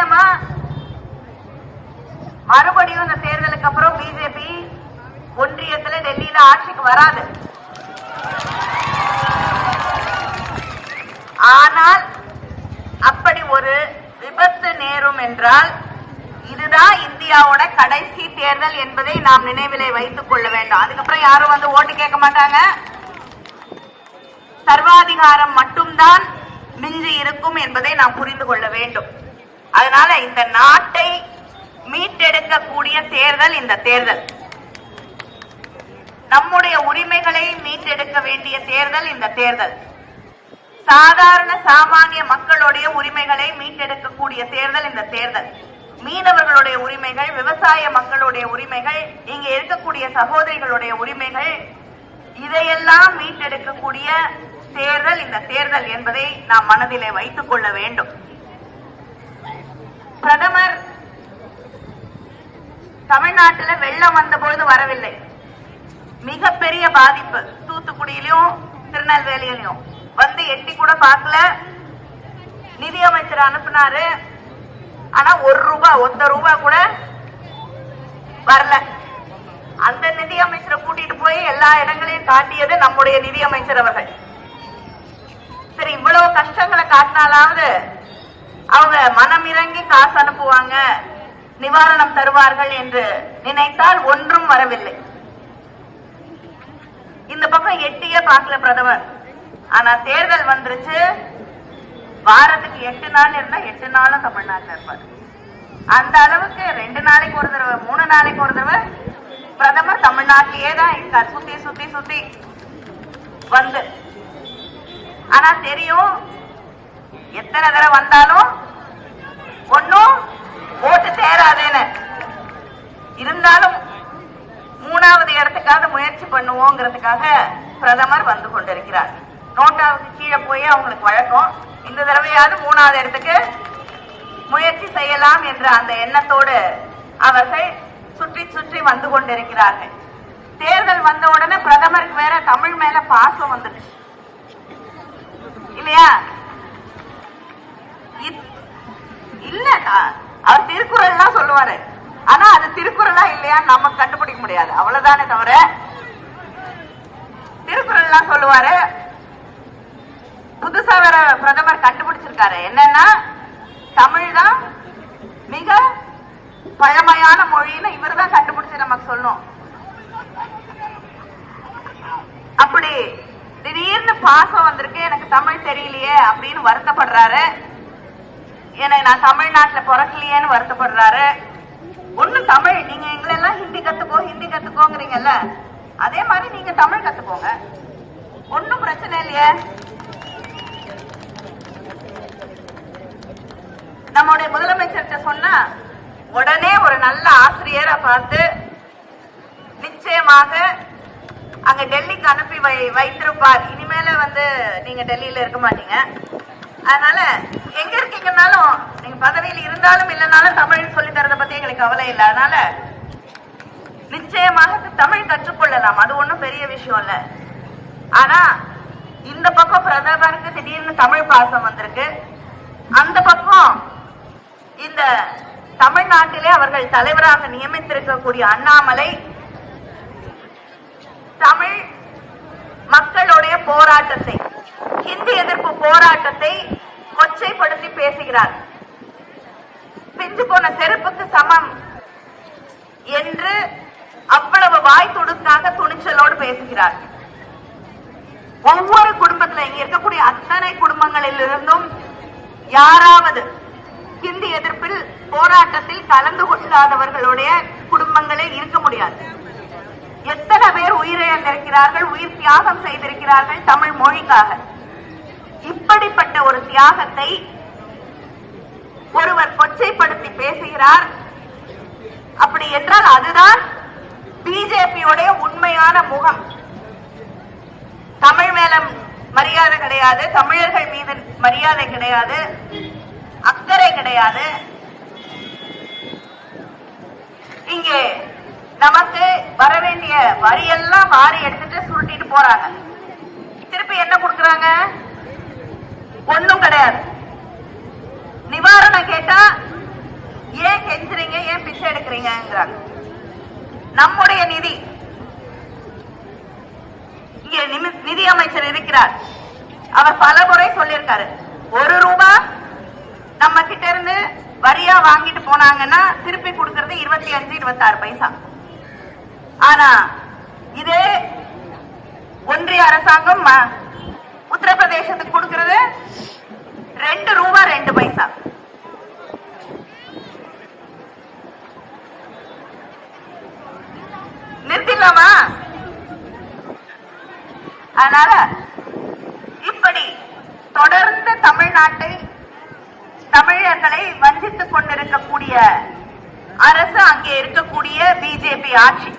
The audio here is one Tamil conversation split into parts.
நிச்சயமா மறுபடியும் இந்த தேர்தலுக்கு அப்புறம் பிஜேபி ஒன்றியத்துல டெல்லியில ஆட்சிக்கு வராது. ஆனால் அப்படி ஒரு விபத்து நேரும் என்றால் இதுதான் இந்தியாவோட கடைசி தேர்தல் என்பதை நாம் நினைவிலே வைத்துக் கொள்ள வேண்டும். அதுக்கப்புறம் யாரும் வந்து ஓட்டு கேட்க மாட்டாங்க. சர்வாதிகாரம் மட்டும்தான் மிஞ்சி இருக்கும் என்பதை நாம் புரிந்து கொள்ள வேண்டும். அதனால இந்த நாட்டை மீட்டெடுக்கக்கூடிய தேர்தல் இந்த தேர்தல். நம்முடைய உரிமைகளை மீட்டெடுக்க வேண்டிய தேர்தல் இந்த தேர்தல். சாதாரண சாமானிய மக்களுடைய உரிமைகளை மீட்டெடுக்கக்கூடிய தேர்தல் இந்த தேர்தல். மீனவர்களுடைய உரிமைகள் விவசாய மக்களுடைய உரிமைகள் இங்க இருக்கக்கூடிய சகோதரிகளுடைய உரிமைகள் இதையெல்லாம் மீட்டெடுக்கக்கூடிய தேர்தல் இந்த தேர்தல் என்பதை நாம் மனதிலே வைத்துக் கொள்ள வேண்டும். பிரதமர் தமிழ்நாட்டுல வெள்ளம் வந்தபோது வரவில்லை. மிகப்பெரிய பாதிப்பு தூத்துக்குடியிலும் திருநெல்வேலியிலும் வந்து எட்டி கூட பார்க்கல. நிதியமைச்சர் அனுப்புனாரு. ஆனா ஒரு ரூபாய் ஒத்த ரூபாய் கூட வரல. அந்த நிதியமைச்சரை கூட்டிட்டு போய் எல்லா இடங்களையும் காட்டியது நம்முடைய நிதியமைச்சர் அவர்கள். சரி இவ்வளவு கஷ்டங்களை காட்டினாலாவது அவங்க மனம் இறங்கி காசு அனுப்புவாங்க நிவாரணம் தருவார்கள் என்று நினைத்தால் ஒன்றும் வரவில்லை. இந்த பக்கம் எட்டியே பார்க்கல பிரதமர். ஆனா தேர்தல் வந்துருச்சு. வாரத்துக்கு எட்டு நாள் இருந்தா எட்டு நாளும் தமிழ்நாட்டில் இருப்பார். அந்த அளவுக்கு ரெண்டு நாளைக்கு ஒரு தடவை மூணு நாளைக்கு ஒரு தடவை பிரதமர் தமிழ்நாட்டிலேயே தான் இருக்கார். சுத்தி சுத்தி சுத்தி வந்து. ஆனா தெரியும் எத்தனை தடவை வந்தாலும் ஒன்னும் ஓட்டு சேராதேன்னு. இருந்தாலும் மூணாவது இடத்துக்காக முயற்சி பண்ணுவோங்கிறதுக்காக பிரதமர் வந்து கொண்டிருக்கிறார். நோட்டாவுக்கு கீழே போய் அவங்களுக்கு வழக்கம். இந்த தடவையாவது மூணாவது இடத்துக்கு முயற்சி செய்யலாம் என்ற அந்த எண்ணத்தோடு அவர்கள் சுற்றி சுற்றி வந்து கொண்டிருக்கிறார்கள். தேர்தல் வந்த உடனே பிரதமருக்கு வேற தமிழ் மேல பாசம் வந்துடுச்சு. இல்லையா? இல்ல அ- அவர் திருக்குறள்லாம் சொல்லுவாரு. ஆனா அது திருக்குறளா இல்லையான்னு நம்ம கண்டுபிடிக்க முடியாது. அவ்வளவுதானே தவிர திருக்குறள்லாம் சொல்லுவாரு. புதுசா வேற பிரதமர் கண்டுபிடிச்சிருக்காரு. என்னன்னா தமிழ் தான் மிக பழமையான மொழின்னு இவர் தான் கண்டுபிடிச்சு நமக்கு சொல்லணும். அப்படி திடீர்னு பாசம் வந்திருக்கு எனக்கு தமிழ் தெரியலையே அப்படின்னு வருத்தப்படுறாரு. என்னை நான் தமிழ்நாட்டுல பிறக்கலையேன்னு வருத்தப்படுறாரு. ஒண்ணு தமிழ் நீங்க எங்களெல்லாம் ஹிந்தி கத்துக்கோ ஹிந்தி கத்துக்கோங்கிறீங்கல்ல? அதே மாதிரி நீங்க தமிழ் கத்துக்கோங்க. ஒண்ணும் பிரச்சனை இல்லையே. நம்முடைய முதலமைச்சர்கிட்ட சொன்னா உடனே ஒரு நல்ல ஆசிரியரை பார்த்து நிச்சயமாக அங்க டெல்லிக்கு அனுப்பி வை வைத்திருப்பார். இனிமேல வந்து நீங்க டெல்லியில இருக்க மாட்டீங்க. அதனால எங்க இருக்கீங்கன்னாலும் நீங்க பதவியில் இருந்தாலும் இல்லைனாலும் தமிழ் சொல்லி தரத பத்தி எங்களுக்கு கவலை இல்லை. அதனால நிச்சயமாக தமிழ் கற்றுக்கொள்ளலாம். அது ஒன்றும் பெரிய விஷயம் இல்ல. ஆனா இந்த பக்கம் பிரதமருக்கு திடீர்னு தமிழ் பாசம் வந்திருக்கு. அந்த பக்கம் இந்த தமிழ்நாட்டிலே அவர்கள் தலைவராக நியமித்திருக்கக்கூடிய அண்ணாமலை தமிழ் மக்களுடைய போராட்டத்தை ஹிந்தி எதிர்ப்பு போராட்டத்தை கொச்சைப்படுத்தி பேசுகிறார். பிஞ்சு போன செருப்புக்கு சமம் என்று அவ்வளவு வாய் துடுக்காக துணிச்சலோடு பேசுகிறார். ஒவ்வொரு குடும்பத்துல இங்க இருக்கக்கூடிய அத்தனை குடும்பங்களிலிருந்தும் யாராவது ஹிந்தி எதிர்ப்பில் போராட்டத்தில் கலந்து கொள்ளாதவர்களுடைய குடும்பங்களே இருக்க முடியாது. எத்தனை பேர் உயிரிழந்திருக்கிறார்கள் உயிர் தியாகம் செய்திருக்கிறார்கள் தமிழ் மொழிக்காக. இப்படிப்பட்ட ஒரு தியாகத்தை ஒருவர் கொச்சைப்படுத்தி பேசுகிறார். அப்படி என்றால் அதுதான் பிஜேபியுடைய உண்மையான முகம். தமிழ் மேல மரியாதை கிடையாது தமிழர்கள் மீது மரியாதை கிடையாது அக்கறை கிடையாது. இங்கே நமக்கு வர வேண்டிய வரியெல்லாம் வாரி எடுத்துட்டு சுருட்டிட்டு போறாங்க. திருப்பி என்ன கொடுக்குறாங்க? ஒண்ணும் கிடையாது. நிவாரணம் கேட்டா கேக்குறீங்கிறாங்க நம்முடைய நிதி. இங்கே நம்முடைய நிதி அமைச்சர் இருக்கிறார். அவர் பல முறை சொல்லியிருக்காரு. ஒரு ரூபா நம்ம கிட்ட இருந்து வரியா வாங்கிட்டு போனாங்கன்னா திருப்பி கொடுக்கறது இருபத்தி அஞ்சு இருபத்தி ஆறு பைசா. ஆனா இதே ஒன்றிய அரசாங்கம் உத்தரப்பிரதேசத்துக்கு கொடுக்கிறது. ரெண்டு ரூபா ரெண்டு பைசா. நிறுத்திடலாமா? அதனால இப்படி தொடர்ந்து தமிழ்நாட்டை தமிழர்களை வஞ்சித்துக் கொண்டிருக்கக்கூடிய அரசு அங்கே இருக்கக்கூடிய பிஜேபி ஆட்சி.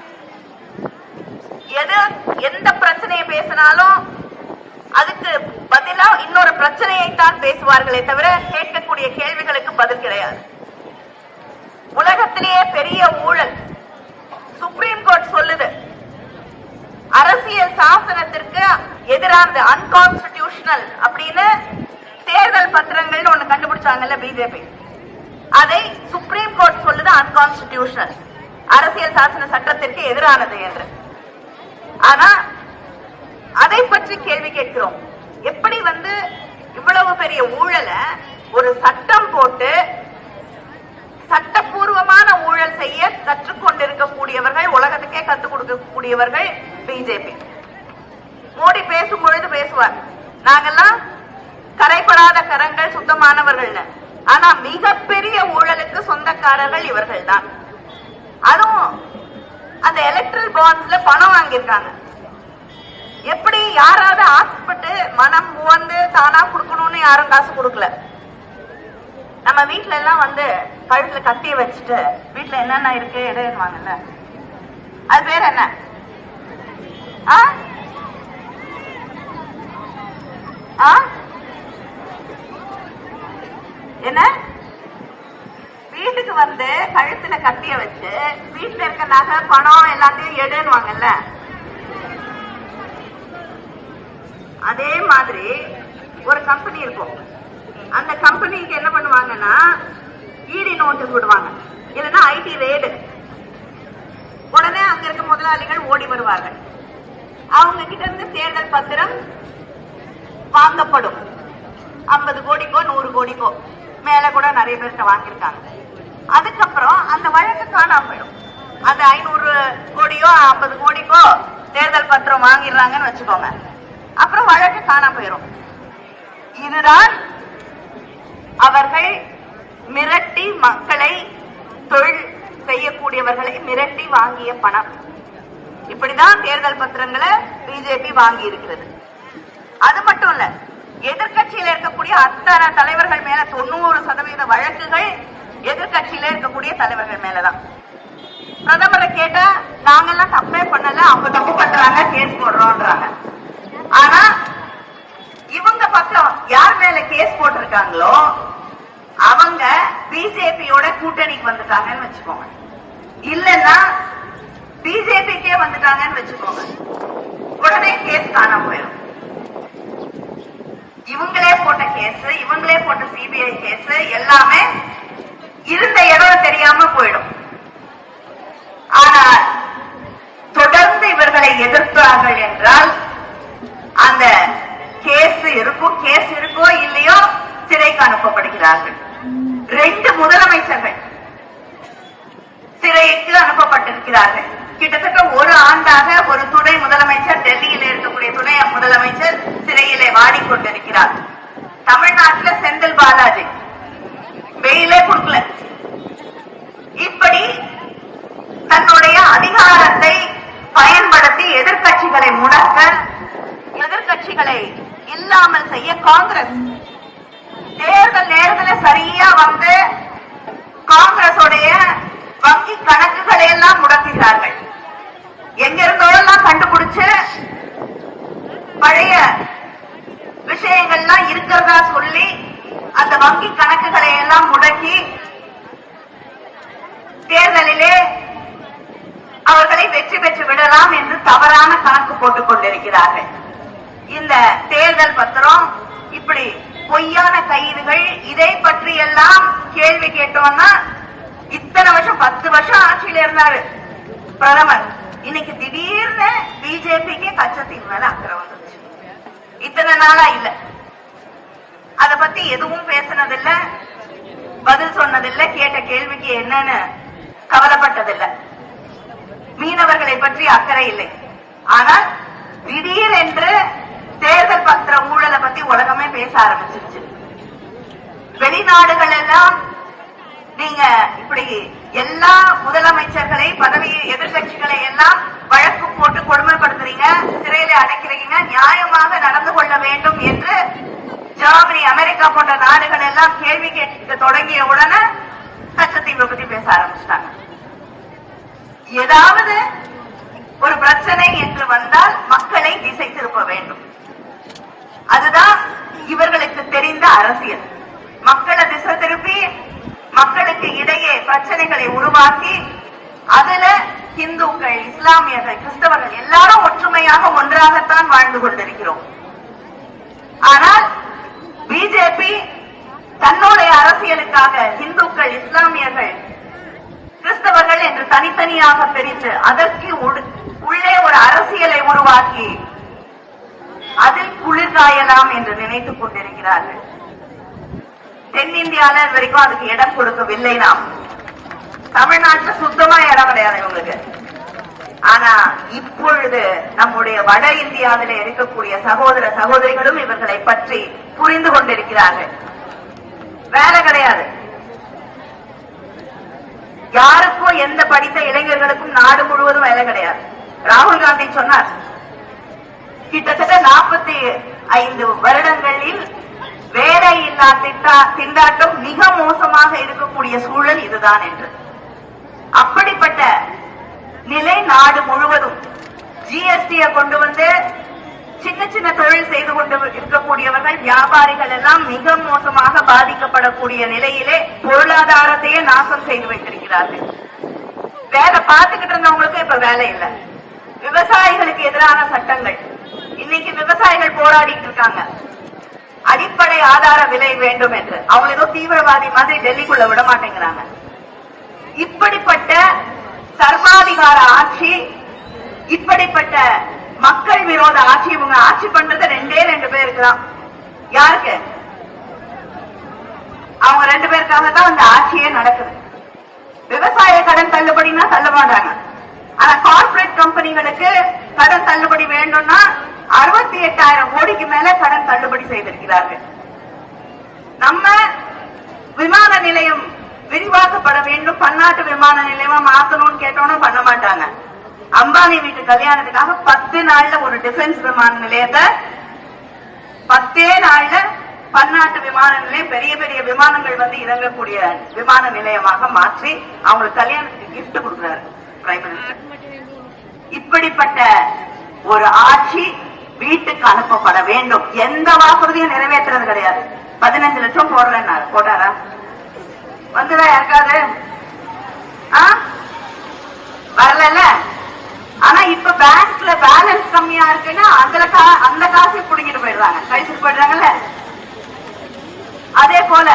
எது எந்த பிரச்சனையை பேசினாலும் அதுக்கு பதிலா இன்னொரு பிரச்சனையை தான் பேசுவார்களே தவிர கேட்கக்கூடிய கேள்விகளுக்கு பதில் கிடையாது. உலகத்திலேயே பெரிய ஊழல். சுப்ரீம் கோர்ட் சொல்லுது அரசியல் சாசனத்திற்கு எதிரானது அன்கான்ஸ்டிடியூஷனல் அப்படின்னு தேர்தல் பத்திரங்கள்னு ஒண்ணு கண்டுபிடிச்சாங்கல்ல பிஜேபி அதை சுப்ரீம் கோர்ட் சொல்லுது அன்கான்ஸ்டிடியூஷனல் அரசியல் சாசன சட்டத்திற்கு எதிரானது என்று. ஆனா அதை பற்றி கேள்வி கேட்கிறோம். எப்படி வந்து இவ்வளவு பெரிய ஊழலை ஒரு சட்டம் போட்டு சட்டப்பூர்வமான ஊழல் செய்ய கற்றுக்கொண்டிருக்கக்கூடியவர்கள் உலகத்துக்கே கத்துக் கொடுக்கக்கூடியவர்கள் பிஜேபி மோடி பேசும் பொழுது பேசுவார் நாங்கெல்லாம் கரைப்படாத கரங்கள் சுத்தமானவர்கள்னு. ஆனா மிகப்பெரிய ஊழலுக்கு சொந்தக்காரர்கள் இவர்கள் தான் அதுவும் அந்த எலக்ட்ரல் பாண்ட்ஸ்ல பணம் வாங்கியிருக்காங்க. எப்படி யாராவது ஆசைப்பட்டு மனம் வந்து தானா கொடுக்கணும்னு யாரும் காசு கொடுக்கல. நம்ம வீட்டுல எல்லாம் வந்து கழுத்துல கத்திய வச்சுட்டு வீட்டுல என்னென்ன இருக்கு எதுவாங்கல்ல? அது பேர் என்ன? ஆ? ஆ? என்ன? வீட்டுக்கு வந்து கழுத்துல கத்திய வச்சு வீட்டுல இருக்க நகை பணம் எல்லாத்தையும் எடுன்னுவாங்கல்ல அதே மாதிரி ஒரு கம்பெனி இருக்கும். அந்த கம்பெனிக்கு என்ன பண்ணுவாங்கன்னா இடி நோட்டீஸ் விடுவாங்க. இல்லைன்னா ஐடி ரேடு உடனே அங்க இருக்க முதலாளிகள் ஓடி வருவார்கள். அவங்க கிட்ட இருந்து தேர்தல் பத்திரம் வாங்கப்படும். ஐம்பது கோடிக்கோ நூறு கோடிக்கோ. மேல கூட நிறைய பேர்கிட்ட வாங்கியிருக்காங்க. அதுக்கப்புறம் அந்த வழக்கு காணாம போயிடும். அந்த ஐநூறு கோடியோ ஐம்பது கோடிக்கோ தேர்தல் பத்திரம் வாங்கிடுறாங்கன்னு வச்சுக்கோங்க. அப்புறம் வழக்கு காணாம போயிடும் இதுதான் அவர்கள் மிரட்டி மக்களை தொழில் செய்யக்கூடியவர்களை மிரட்டி வாங்கிய பணம். இப்படிதான் தேர்தல் பத்திரங்களை பிஜேபி வாங்கி இருக்கிறது. அது மட்டும் இல்ல எதிர்க்கட்சியில இருக்கக்கூடிய அத்தனை தலைவர்கள் மேல தொண்ணூறு சதவீத வழக்குகள் எதிர்க்கட்சியில இருக்கக்கூடிய தலைவர்கள் மேலதான். பிரதமரை கேட்டா நாங்கெல்லாம் தப்பே பண்ணல அவங்க தப்பு பண்றாங்க கேஸ் போடுறோம்ன்றாங்க. ஆனா இவங்க பக்கம் யார் மேல கேஸ் போட்டிருக்காங்களோ அவங்க பிஜேபியோட கூட்டணிக்கு வந்துட்டாங்கன்னு வச்சுக்கோங்க. இல்லன்னா பிஜேபிக்கே வந்துட்டாங்கன்னு வச்சுக்கோங்க. உடனே கேஸ் காணாம போயிடும். இவங்களே போட்ட கேஸ் இவங்களே போட்ட சிபிஐ கேஸ் எல்லாமே இருந்த இடம் தெரியாம போயிடும் ஆனால் தொடர்ந்து இவர்களை எதிர்த்தார்கள் என்றால் அந்த கேஸ் இருக்கும் கேஸ் இருக்கோ இல்லையோ சிறைக்கு அனுப்பப்படுகிறார்கள் ரெண்டு முதலமைச்சர்கள் சிறைக்கு அனுப்பப்பட்டிருக்கிறார்கள் கிட்டத்தட்ட ஒரு ஆண்டாக ஒரு துணை முதலமைச்சர் டெல்லியில் இருக்கக்கூடிய துணை முதலமைச்சர் சிறையிலே வாடிக்கொண்டிருக்கிறார் தமிழ்நாட்டுல செந்தில் பாலாஜி வெயிலே கொடுக்கல இப்படி தன்னுடைய அதிகாரத்தை பயன்படுத்தி எதிர்க்கட்சிகளை முடக்க எதிர்க்கட்சிகளை இல்லாமல் செய்ய காங்கிரஸ். தேர்தல் நேரத்துல சரியா வந்து காங்கிரஸோடைய வங்கி கணக்குகளை எல்லாம் முடக்குகிறார்கள். எங்க எல்லாம் கண்டுபிடிச்சு பழைய விஷயங்கள்லாம் இருக்கிறதா சொல்லி அந்த வங்கி கணக்குகளை எல்லாம் முடக்கி தேர்தலிலே அவர்களை வெற்றி பெற்று விடலாம் என்று தவறான கணக்கு போட்டுக் கொண்டிருக்கிறார்கள். இந்த தேர்தல் பத்திரம் இப்படி பொய்யான கைதுகள் இதை பற்றி எல்லாம் கேள்வி கேட்டோம்னா இத்தனை வருஷம் பத்து வருஷம் ஆட்சியில இருந்தாரு. பிரதமர். இன்னைக்கு திடீர்னு பிஜேபிக்கு கச்சத்தின் மேல அக்கறை வந்துருச்சு. இத்தனை நாளா இல்ல. அத பத்தி எதுவும் பேசினதில்ல. பதில் சொன்னதில்ல. கேட்ட கேள்விக்கு என்னன்னு கவலைப்பட்டதில்லை. மீனவர்களை பற்றி அக்கறை இல்லை. ஆனால் திடீர் தேர்தல் பத்திர ஊழலை பத்தி உலகமே பேச ஆரம்பிச்சிருச்சு. வெளிநாடுகள் எல்லாம் நீங்க இப்படி எல்லா முதலமைச்சர்களை பதவி எதிர்கட்சிகளை எல்லாம் வழக்கு போட்டு கொடுமைப்படுத்துறீங்க சிறையில அடைக்கிறீங்க நியாயமாக நடந்து கொள்ள வேண்டும் என்று ஜெர்மனி அமெரிக்கா போன்ற நாடுகள் எல்லாம் கேள்வி கேட்க தொடங்கிய உடனே கச்சத்தீவை பத்தி பேச ஆரம்பிச்சிட்டாங்க. ஏதாவது ஒரு பிரச்சனை என்று வந்தால் மக்களை திசை திருப்ப வேண்டும். அதுதான் அரசியல். மக்களை திசை திருப்பி மக்களுக்கு இடையே பிரச்சனைகளை உருவாக்கி அதுல இந்துக்கள் இஸ்லாமியர்கள் கிறிஸ்தவர்கள் எல்லாரும் ஒற்றுமையாக ஒன்றாகத்தான் வாழ்ந்து கொண்டிருக்கிறோம். ஆனால் பிஜேபி தன்னுடைய அரசியலுக்காக இந்துக்கள் இஸ்லாமியர்கள் கிறிஸ்தவர்கள் என்று தனித்தனியாக பிரித்து அதற்கு உள்ளே ஒரு அரசியலை உருவாக்கி அதில் குளிர்காயலாம் என்று நினைத்துக் கொண்டிருக்கிறார்கள். தென்னிந்தியால இது வரைக்கும் அதுக்கு இடம் கொடுக்கவில்லை நாம். தமிழ்நாட்டுல சுத்தமா இடம் கிடையாது இவங்களுக்கு. ஆனா இப்பொழுது நம்முடைய வட இந்தியாவில இருக்கக்கூடிய சகோதர சகோதரிகளும் இவர்களை பற்றி புரிந்து கொண்டிருக்கிறார்கள். வேலை கிடையாது. யாருக்கும் எந்த படித்த இளைஞர்களுக்கும் நாடு முழுவதும் வேலை கிடையாது. ராகுல் காந்தி சொன்னார் கிட்டத்தட்ட நாற்பத்தி ஐந்து வருடங்களில் வேலை இல்லா திட்டா திண்டாட்டம் மிக மோசமாக இருக்கக்கூடிய சூழல் இதுதான் என்று. அப்படிப்பட்ட நிலை நாடு முழுவதும் ஜிஎஸ்டியை கொண்டு வந்து சின்ன சின்ன தொழில் செய்து கொண்டு இருக்கக்கூடியவர்கள் வியாபாரிகள் எல்லாம் மிக மோசமாக பாதிக்கப்படக்கூடிய நிலையிலே பொருளாதாரத்தையே நாசம் செய்து வைத்திருக்கிறார்கள். வேலை பார்த்துக்கிட்டு இருந்தவங்களுக்கு இப்ப வேலை இல்லை. விவசாயிகளுக்கு எதிரான சட்டங்கள். இன்னைக்கு விவசாயிகள் போராடிட்டு இருக்காங்க. அடிப்படை ஆதார விலை வேண்டும் என்று. அவங்க ஏதோ தீவிரவாதி மாதிரி டெல்லிக்குள்ள விட மாட்டேங்கிறாங்க இப்படிப்பட்ட சர்வாதிகார ஆட்சி இப்படிப்பட்ட மக்கள் விரோத ஆட்சி இவங்க ஆட்சி பண்றது ரெண்டே ரெண்டு பேருக்கு தான் யாருக்கு? அவங்க ரெண்டு பேருக்காக தான் அந்த ஆட்சியே நடக்குது. விவசாய கடன் தள்ளுபடினா தள்ள மாட்டாங்க. ஆனா கார்பரேட் கம்பெனிகளுக்கு கடன் தள்ளுபடி வேண்டும்னா அறுபத்தி எட்டாயிரம் கோடிக்கு மேல கடன் தள்ளுபடி செய்திருக்கிறார்கள். நம்ம விமான நிலையம் விரிவாக்கப்பட வேண்டும். பன்னாட்டு விமான நிலையமா மாத்தணும்னு கேட்டோம்னா பண்ண மாட்டாங்க. அம்பானி வீட்டு கல்யாணத்துக்காக பத்து நாள்ல ஒரு டிஃபென்ஸ் விமான நிலையத்தை பத்தே நாள்ல பன்னாட்டு விமான நிலையம் பெரிய பெரிய விமானங்கள் வந்து இறங்கக்கூடிய விமான நிலையமாக மாற்றி அவங்களுக்கு கல்யாணத்துக்கு gift கொடுக்குறாரு. பிரைம் மினிஸ்டர் இப்படிப்பட்ட ஒரு ஆட்சி வீட்டுக்கு அனுப்பப்பட வேண்டும் எந்த வாக்குறுதியும் நிறைவேற்றுறது கிடையாது. பதினஞ்சு லட்சம் போடுறேன்னாரு. போட்டாரா? வந்துதா யாருக்காது வரல ஆனா இப்ப பேங்க்ல பேலன்ஸ் கம்மியா இருக்குன்னா அதுல கா- அந்த காசை புடிங்கிட்டு போயிடுறாங்க. கழிச்சுட்டு போயிடுறாங்கல்ல? அதே போல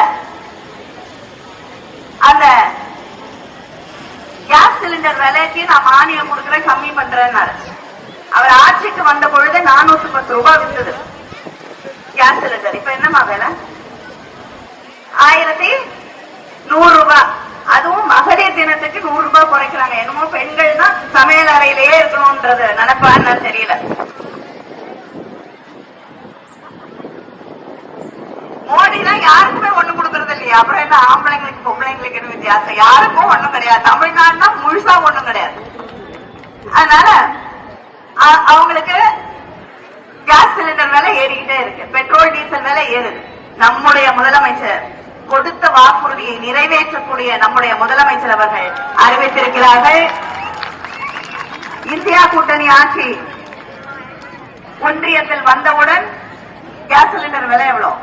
அந்த கேஸ் சிலிண்டர் விலைக்கு நான் மானியம் கொடுக்குறேன் கம்மி பண்றேன்னாரு. அவர் ஆட்சிக்கு வந்த பொழுது நானூத்தி பத்து ரூபாய் வித்தது. கேஸ் சிலிண்டர் இப்ப என்னமா வேலை? ஆயிரத்தி நூறு ரூபாய் அதுவும் மகளிர் தினத்துக்கு நூறு ரூபாய் குறைக்கிறாங்க. என்னமோ பெண்கள் தான் சமையல் அறையிலேயே இருக்கணும்ன்றது. நினைப்பான்னு தெரியல. மோடி தான் யாருக்குமே ஒண்ணு கொடுக்கறது இல்லையா. அப்புறம் என்ன ஆம்பளைங்களுக்கு பொம்பளைங்களுக்கு வித்தியாசம்? யாருக்கும் ஒண்ணும் கிடையாது. தமிழ்நாடுனா முழுசா ஒண்ணும் கிடையாது. அதனால அவங்களுக்கு கேஸ் சிலிண்டர் விலை ஏறிக்கிட்டே இருக்கு. பெட்ரோல் டீசல் விலை ஏறுது. நம்முடைய முதலமைச்சர் கொடுத்த வாக்குறுதியை நிறைவேற்றக்கூடிய நம்முடைய முதலமைச்சர் அவர்கள் அறிவித்திருக்கிறார்கள். இந்தியா கூட்டணி ஆட்சி ஒன்றியத்தில் வந்தவுடன் கேஸ் சிலிண்டர் விலை எவ்வளவு?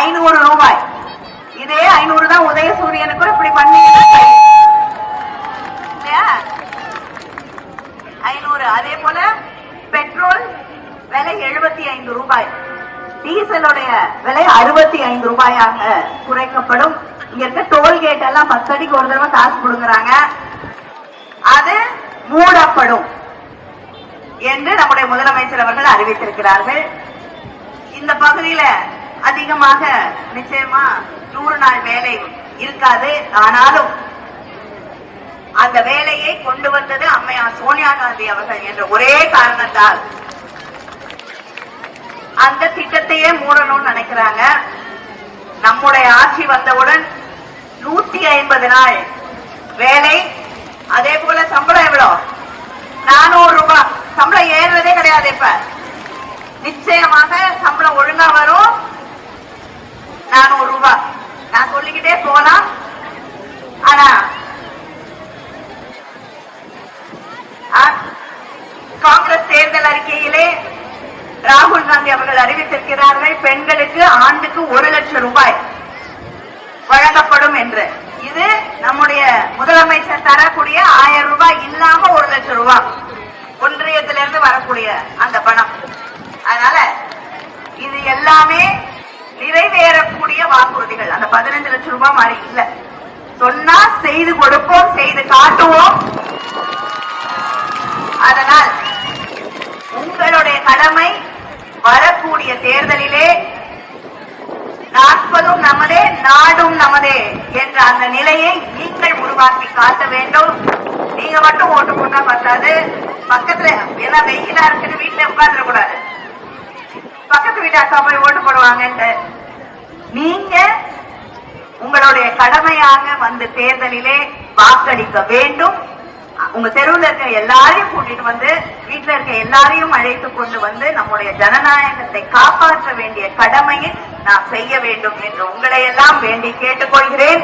ஐநூறு ரூபாய். இதே ஐநூறு தான் உதயசூரியனுக்கு இப்படி பண்ணி டீசலுடைய விலை அறுபத்தி ஐந்து ரூபாயாக குறைக்கப்படும். இங்க இருக்க டோல்கேட் எல்லாம் பத்து அடிக்கு ஒரு தடவை காசு கொடுங்கறாங்க. அது மூடப்படும் என்று நம்முடைய முதலமைச்சர் அவர்கள் அறிவித்திருக்கிறார்கள். இந்த பகுதியில அதிகமாக நிச்சயமா நூறு நாள் வேலை இருக்காது. ஆனாலும் அந்த வேலையை கொண்டு வந்தது அம்மையார் சோனியா காந்தி அவர்கள் என்ற ஒரே காரணத்தால் அந்த திட்டத்தையே மூடணும்னு நினைக்கிறாங்க. நம்முடைய ஆட்சி வந்தவுடன் நூத்தி ஐம்பது நாள் வேலை அதே போல சம்பளம் எவ்வளவு நானூறு ரூபாய். சம்பளம் ஏறுறதே கிடையாது இப்ப. நிச்சயமாக சம்பளம் ஒழுங்கா வரும். நானூறு ரூபாய். நான் சொல்லிக்கிட்டே போலாம் ஆனா ஆ, காங்கிரஸ் தேர்தல் அறிக்கையிலே ராகுல் காந்தி வைத்திருக்கிறார்கள் பெண்களுக்கு ஆண்டுக்கு ஒரு லட்சம் ரூபாய் வழங்கப்படும் என்று. இது நம்முடைய முதலமைச்சர் தரக்கூடிய ஆயிரம் ரூபாய் இல்லாம ஒரு லட்சம் ரூபாய் ஒன்றியத்திலிருந்து வரக்கூடிய அந்த பணம். அதனால இது எல்லாமே நிறைவேறக்கூடிய வாக்குறுதிகள். அந்த பதினஞ்சு லட்சம் ரூபாய் மாதிரி இல்ல. சொன்னா செய்து கொடுப்போம் செய்து காட்டுவோம். அதனால் உங்களுடைய கடமை தேர்தலிலே நாற்பதும் நமதே நாடும் நமதே என்ற அந்த நிலையை நீங்கள் உருவாக்கி காட்ட வேண்டும். நீங்க மட்டும் ஓட்டு போட்டா பத்தாது. பக்கத்துல ஏன்னா வெயிலா இருக்குன்னு வீட்டுல உட்கார்ந்துட கூடாது. பக்கத்து வீட்டு அக்கா போய் ஓட்டு போடுவாங்கன்ட்டு. நீங்க உங்களுடைய கடமையாக வந்து தேர்தலிலே வாக்களிக்க வேண்டும். உங்க தெருவுல இருக்க எல்லாரையும் கூட்டிட்டு வந்து வீட்டுல இருக்க எல்லாரையும் அழைத்து கொண்டு வந்து நம்முடைய ஜனநாயகத்தை காப்பாற்ற வேண்டிய கடமையை நான் செய்ய வேண்டும் என்று உங்களை எல்லாம் வேண்டி கேட்டுக்கொள்கிறேன்.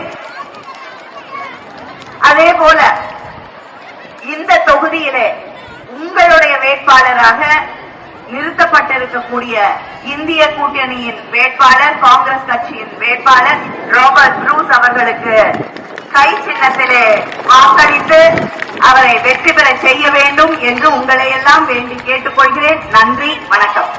அதே போல இந்த தொகுதியிலே உங்களுடைய வேட்பாளராக நிறுத்தப்பட்டிருக்கக்கூடிய இந்திய கூட்டணியின் வேட்பாளர் காங்கிரஸ் கட்சியின் வேட்பாளர் ராபர்ட் ப்ரூஸ் அவர்களுக்கு கை சின்னத்திலே வாக்களித்து அவரை வெற்றி பெற செய்ய வேண்டும் என்று உங்களை எல்லாம் வேண்டி கேட்டுக்கொள்கிறேன். நன்றி வணக்கம்.